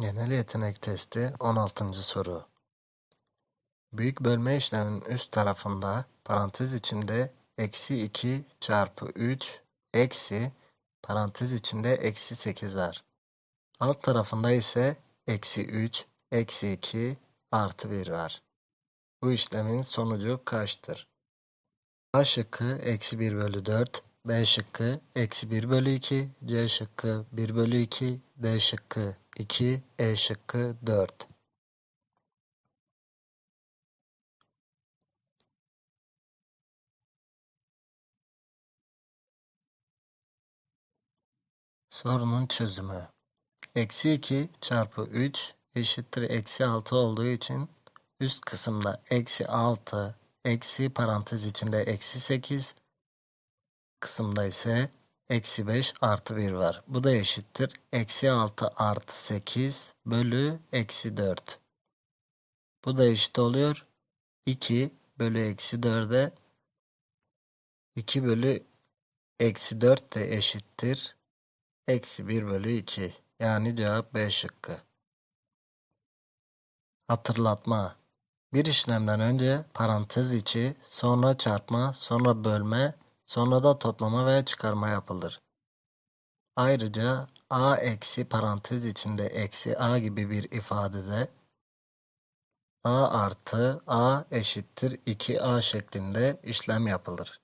Genel yetenek testi 16. soru. Büyük bölme işleminin üst tarafında parantez içinde eksi 2 çarpı 3 eksi parantez içinde eksi 8 var. Alt tarafında ise eksi 3 eksi 2 artı 1 var. Bu işlemin sonucu kaçtır? A şıkkı eksi 1 bölü 4, B şıkkı eksi 1 bölü 2, C şıkkı 1 bölü 2, D şıkkı 2, E şıkkı 4. Sorunun çözümü. Eksi 2 çarpı 3 eşittir eksi 6 olduğu için üst kısımda eksi 6 eksi parantez içinde eksi 8 kısımda ise eksi 5 artı 1 var. Bu da eşittir. Eksi 6 artı 8 bölü eksi 4. Bu da eşit oluyor. 2 bölü eksi 4'e 2 bölü eksi 4 de eşittir. Eksi 1 bölü 2. Yani cevap B şıkkı. Hatırlatma. Bir işlemden önce parantez içi, sonra çarpma, sonra bölme, sonra da toplama veya çıkarma yapılır. Ayrıca a eksi parantez içinde eksi a gibi bir ifadede a artı a eşittir 2a şeklinde işlem yapılır.